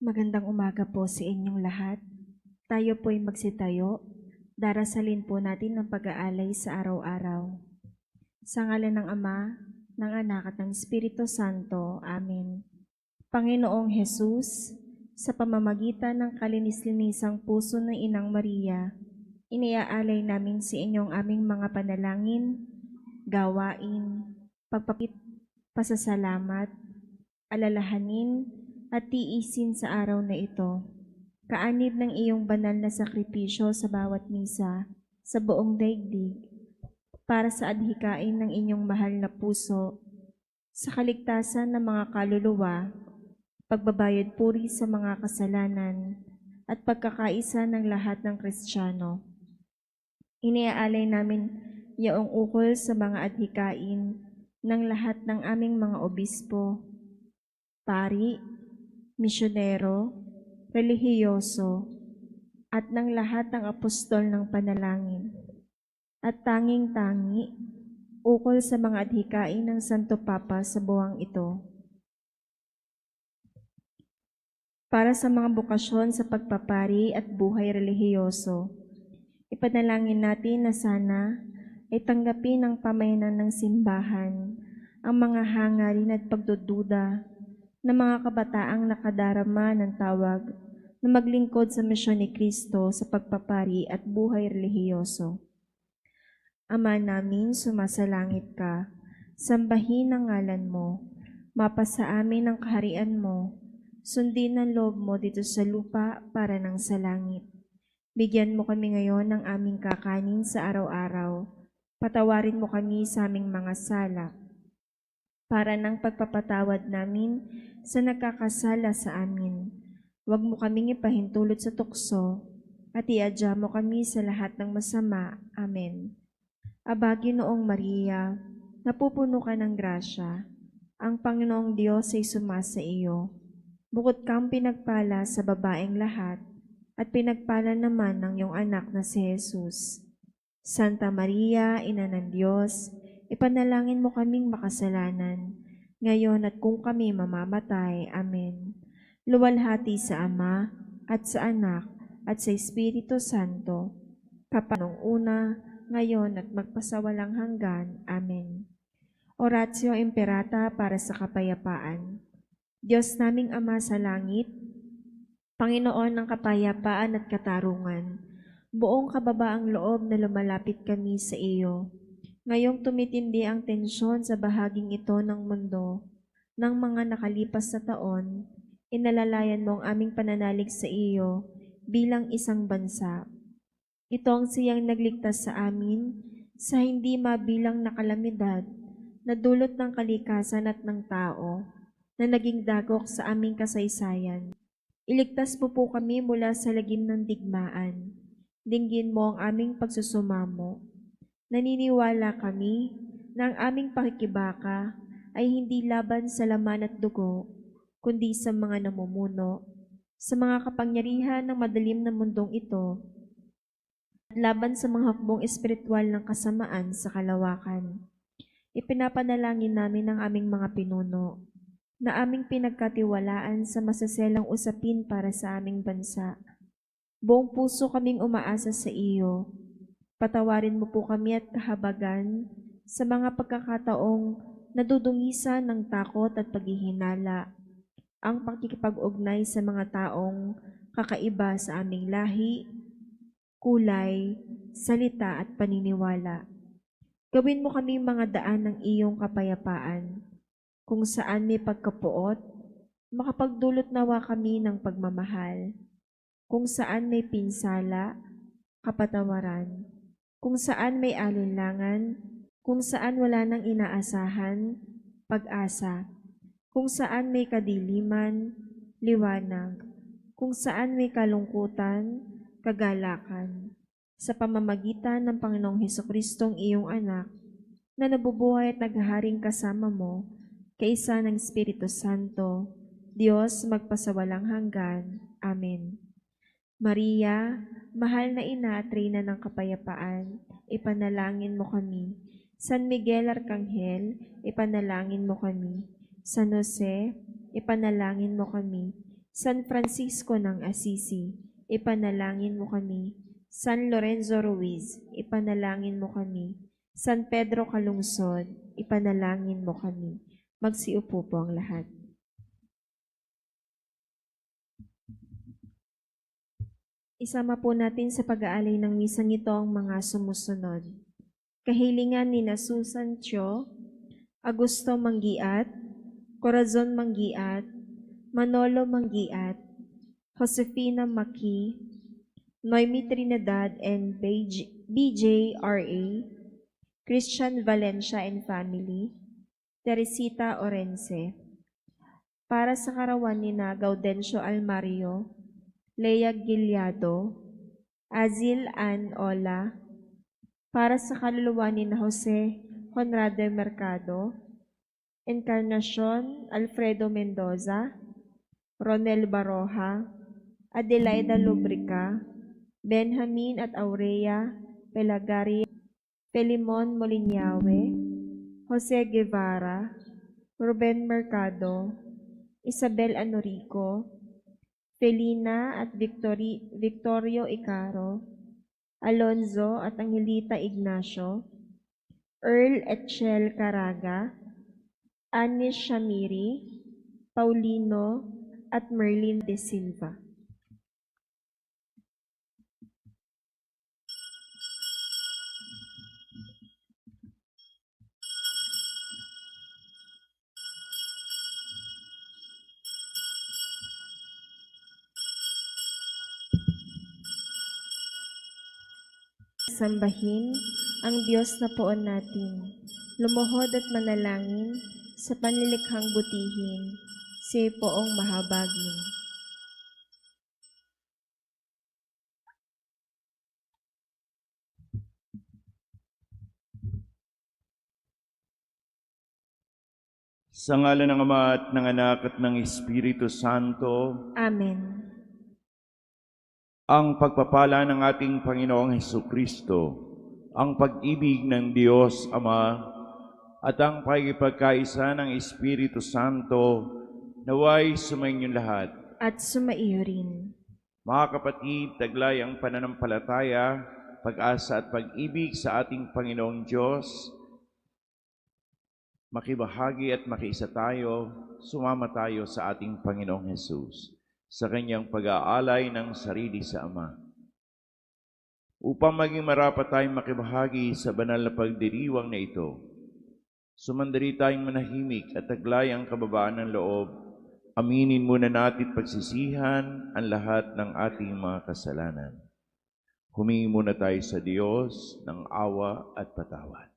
Magandang umaga po sa inyong lahat. Tayo po'y magsitayo. Darasalin po natin ang pag-aalay sa araw-araw. Sa ngalan ng Ama, ng Anak at ng Espiritu Santo. Amen. Panginoong Jesus, sa pamamagitan ng kalinis-linisang puso ng Inang Maria, iniaalay namin sa inyong aming mga panalangin, gawain, pagpapit, pasasalamat, alalahanin, at tiisin sa araw na ito. Kaanib ng iyong banal na sakripisyo sa bawat misa sa buong daigdig para sa adhikain ng inyong mahal na puso sa kaligtasan ng mga kaluluwa, pagbabayad puri sa mga kasalanan at pagkakaisa ng lahat ng Kristiyano. Iniaalay namin yaong ukol sa mga adhikain ng lahat ng aming mga obispo, pari, misyonero, relihiyoso, at ng lahat ng apostol ng panalangin. At tanging-tangi, ukol sa mga adhikain ng Santo Papa sa buwang ito. Para sa mga bukasyon sa pagpapari at buhay relihiyoso, ipanalangin natin na sana ay tanggapin ng pamayanan ng simbahan ang mga hangarin at pagdududa ng mga kabataang nakadarama ng tawag na maglingkod sa misyon ni Kristo sa pagpapari at buhay relihiyoso. Ama namin, sumasalangit ka, sambahin ang ngalan mo, mapasa amin ang kaharian mo, sundin ang loob mo dito sa lupa para ng sa langit. Bigyan mo kami ngayon ng aming kakanin sa araw-araw. Patawarin mo kami sa aming mga sala para ng pagpapatawad namin sa nagkakasala sa amin. Huwag mo kaming ipahintulot sa tukso at iadya mo kami sa lahat ng masama. Amen. Abagi noong Maria, napupuno ka ng grasya. Ang Panginoong Diyos ay sumasa iyo. Bukod kang pinagpala sa babaeng lahat, at pinagpala naman ng iyong anak na si Jesus. Santa Maria, Ina ng Diyos, ipanalangin mo kaming makasalanan, ngayon at kung kami mamamatay. Amen. Luwalhati sa Ama, at sa Anak, at sa Espiritu Santo, kapanong una, ngayon at magpasawalang hanggan. Amen. Oratio Imperata para sa kapayapaan. Diyos naming Ama sa langit, Panginoon ng kapayapaan at katarungan, buong kababaang loob na lumalapit kami sa iyo. Ngayong tumitindi ang tensyon sa bahaging ito ng mundo, ng mga nakalipas na taon, inalalayan mo ang aming pananalig sa iyo bilang isang bansa. Ito ang siyang nagligtas sa amin sa hindi mabilang na kalamidad na dulot ng kalikasan at ng tao na naging dagok sa aming kasaysayan. Iligtas mo po kami mula sa lagim ng digmaan. Dinggin mo ang aming pagsusumamo. Naniniwala kami na ang aming pakikibaka ay hindi laban sa laman at dugo, kundi sa mga namumuno, sa mga kapangyarihan ng madalim na mundong ito, at laban sa mga hukbong espiritual ng kasamaan sa kalawakan. Ipinapanalangin namin ang aming mga pinuno na aming pinagkatiwalaan sa masaselang usapin para sa aming bansa. Buong puso kaming umaasa sa iyo. Patawarin mo po kami at kahabagan sa mga pagkakataong nadudungisan ng takot at paghihinala, ang pakikipag-ugnay sa mga taong kakaiba sa aming lahi, kulay, salita at paniniwala. Gawin mo kami mga daan ng iyong kapayapaan, kung saan may pagkapuot, makapagdulot nawa kami ng pagmamahal, kung saan may pinsala, kapatawaran, kung saan may alinlangan, kung saan wala nang inaasahan, pag-asa, kung saan may kadiliman, liwanag, kung saan may kalungkutan, kagalakan, sa pamamagitan ng Panginoong Heso Kristong iyong anak, na nabubuhay at naghaharing kasama mo, kaisa ng Espiritu Santo, Diyos magpasawalang hanggan. Amen. Maria, mahal na ina at ng kapayapaan, ipanalangin mo kami. San Miguel Arcangel, ipanalangin mo kami. San Jose, ipanalangin mo kami. San Francisco ng Assisi, ipanalangin mo kami. San Lorenzo Ruiz, ipanalangin mo kami. San Pedro Calungsod, ipanalangin mo kami. Magsiupo po ang lahat. Isama po natin sa pag-aalay ng misang ito ang mga sumusunod. Kahilingan ni na Susan Chio, Augusto Manggiat, Corazon Manggiat, Manolo Manggiat, Josefina Maki, Noemi Trinidad and BJ BJRA, Christian Valencia and family, Teresita Orense. Para sa karawan ni na Gaudencio Almario, Lea Gilyado, Azil Ann Ola, para sa kaluluwa ni na Jose Conrado Mercado, Encarnacion Alfredo Mendoza, Ronel Baroja, Adelaida Lubrica, Benjamin at Aurea Pelagari, Pelimon Molinyawe, Jose Guevara, Ruben Mercado, Isabel Anorico, Felina at Victori, Victorio Icaro, Alonzo at Angelita Ignacio, Earl Etchel Caraga, Anis Shamiri, Paulino at Merlin De Silva. Sambahin ang Diyos na poon natin. Lumuhod at manalangin sa panlilikhang butihin, si poong mahabagin. Sa ngala ng Ama at ng Anak at ng Espiritu Santo, Amen. Ang pagpapala ng ating Panginoong Heso Kristo, ang pag-ibig ng Diyos Ama, at ang pagkipagkaisa ng Espiritu Santo, naway sumayin lahat. At sumaiyo rin. Mga kapatid, taglay ang pananampalataya, pag-asa at pag-ibig sa ating Panginoong Diyos. Makibahagi at makiisa tayo, sumama tayo sa ating Panginoong Hesus sa kanyang pag-aalay ng sarili sa Ama. Upang maging marapat tayong makibahagi sa banal na pagdiriwang na ito, sumandali tayong manahimik at taglay ang kababaan ng loob Aminin muna natin pagsisihan ang lahat ng ating mga kasalanan. Humingi muna tayo sa Diyos ng awa at patawad.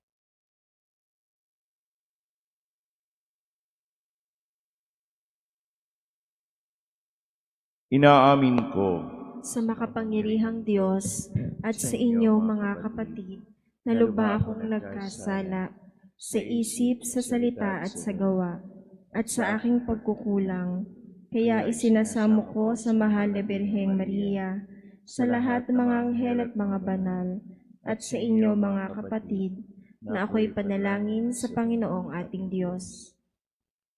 Inaamin ko Sa makapangyarihang Diyos at sa inyo mga kapatid, na lubha akong nagkasala sa isip, sa salita at sa gawa, at sa aking pagkukulang. Kaya isinasamo ko sa mahal na Birheng Maria, sa lahat ng mga anghel at mga banal, at sa inyo mga kapatid, na ako'y panalangin sa Panginoong ating Diyos.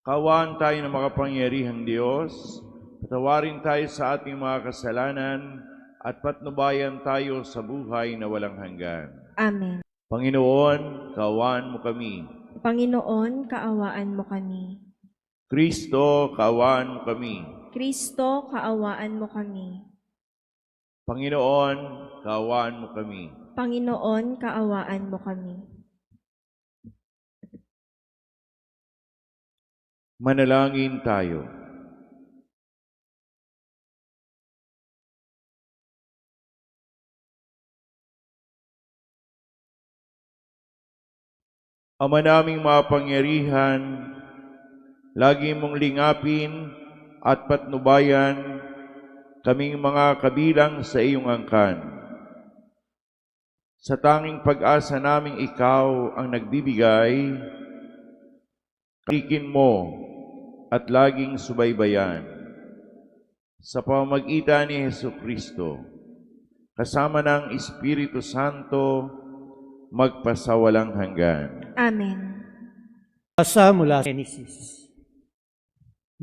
Kawaan tayo ng makapangyarihang Diyos, patawarin tayo sa ating mga kasalanan, at patnubayan tayo sa buhay na walang hanggan. Amen. Panginoon, kawaan mo kami. Panginoon, kaawaan mo kami. Kristo, kaawaan mo kami. Kristo, kaawaan mo kami. Panginoon, kaawaan mo kami. Panginoon, kaawaan mo kami. Manalangin tayo. Ama naming mapangyarihan, lagi mong lingapin at patnubayan kaming mga kabilang sa iyong angkan. Sa tanging pag-asa naming ikaw ang nagbibigay, Kalikin mo at laging subaybayan sa pamagitan ni Heso Kristo, kasama ng Espiritu Santo, magpasawalang hanggan. Amen. Asa mula sa Genesis.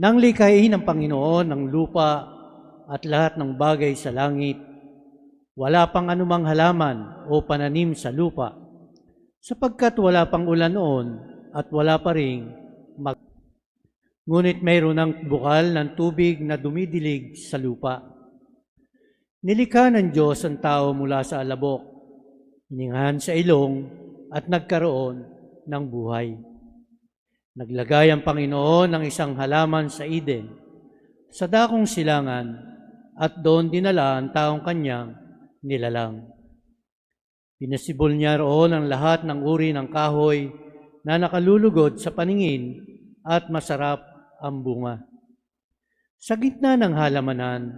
Nang likhain ng Panginoon ang lupa at lahat ng bagay sa langit, wala pang anumang halaman o pananim sa lupa, sapagkat wala pang ulan noon at wala pa ring mag... Ngunit mayroon ng bukal ng tubig na dumidilig sa lupa. Nilikha ng Diyos ang tao mula sa alabok, hiningahan sa ilong at nagkaroon ng buhay. Naglagay ang Panginoon ng isang halaman sa Eden, sa dakong silangan, at doon dinala ang taong kanyang nilalang. Pinasibol niya roon ang lahat ng uri ng kahoy na nakalulugod sa paningin at masarap ang bunga. Sa gitna ng halamanan,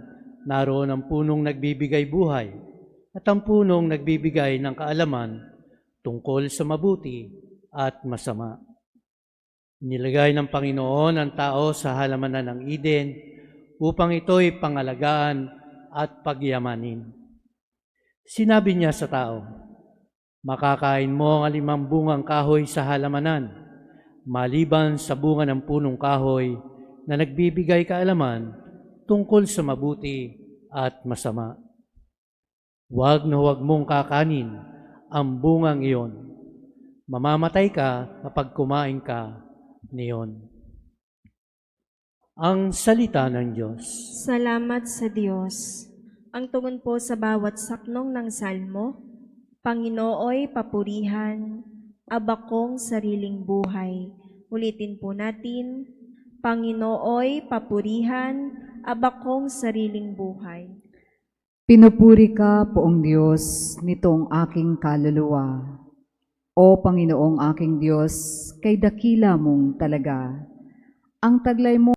naroon ang punong nagbibigay buhay at ang punong nagbibigay ng kaalaman tungkol sa mabuti at masama. Nilagay ng Panginoon ang tao sa halamanan ng Eden upang ito'y pangalagaan at pagyamanin. Sinabi niya sa tao, Makakain mo ang alimang bungang kahoy sa halamanan, maliban sa bunga ng punong kahoy na nagbibigay kaalaman tungkol sa mabuti at masama. Huwag na huwag mong kakanin ang bungang iyon. Mamamatay ka kapag kumain ka niyon. Ang salita ng Diyos. Salamat sa Diyos. Ang tugon po sa bawat saknong ng salmo, Panginooy papurihan, abakong sariling buhay. Ulitin po natin, Panginooy papurihan, abakong sariling buhay. Pinupuri ka, poong Diyos, nitong aking kaluluwa. O Panginoong aking Diyos, kay dakila mong talaga. Ang taglay mo